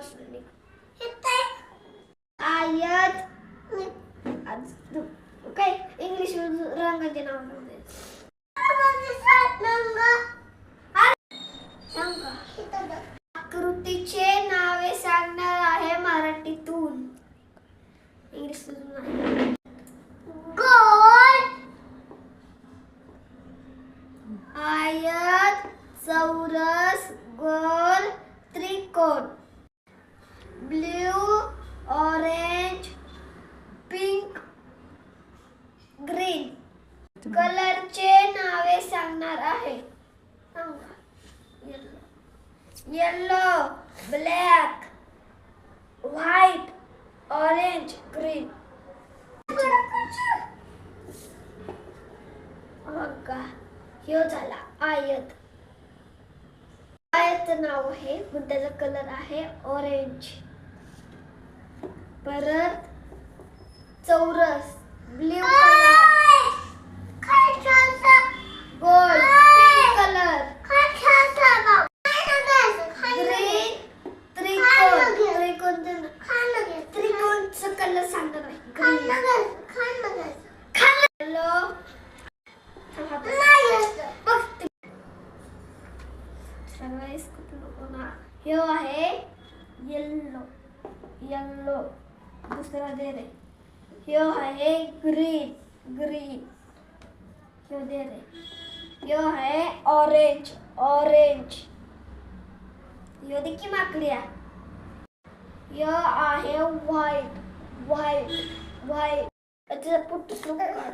पासून आयत काय? इंग्लिश रंगाचे नाव आकृतीचे नावे सांगणार आहे मराठीतून. इंग्लिश आयत चौरस गोल त्रिकोण. Blue orange pink green. कलरचे नावे सांगणार आहे. Yellow black white orange green ह्यो झाला आयत. आयत नाव आहे पण त्याचा कलर आहे ऑरेंज परत चौरस ब्ल्यू कलर. गोल कलर. त्रिकोणचं कलर सांगणार आहे ग्रीन हॅलो? बघ ते. सगळेच कुठं नको ना. ह्यो आहे येल्लो येल्लो दुसरा दे रे. ह्यो आहे ग्रीन ग्रीन. ह्यो दे रे. ह्यो आहे ऑरेंज ऑरेंज ह्यो देखी की माकड्या? ह्यो आहे व्हाईट व्हाईट व्हाईट त्याचा पुट्टच नको काढ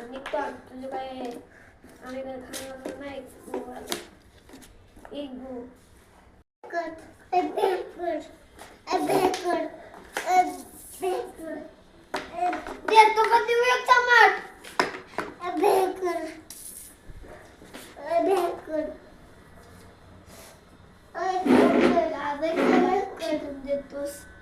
आणि काढ तुझं काय आम्ही काय खाणार नाही. गोवाला. एक गो. mulher que eu vou ter é bem curto, é bem curto, é bem curto, A Becker. curto, Becker. A curto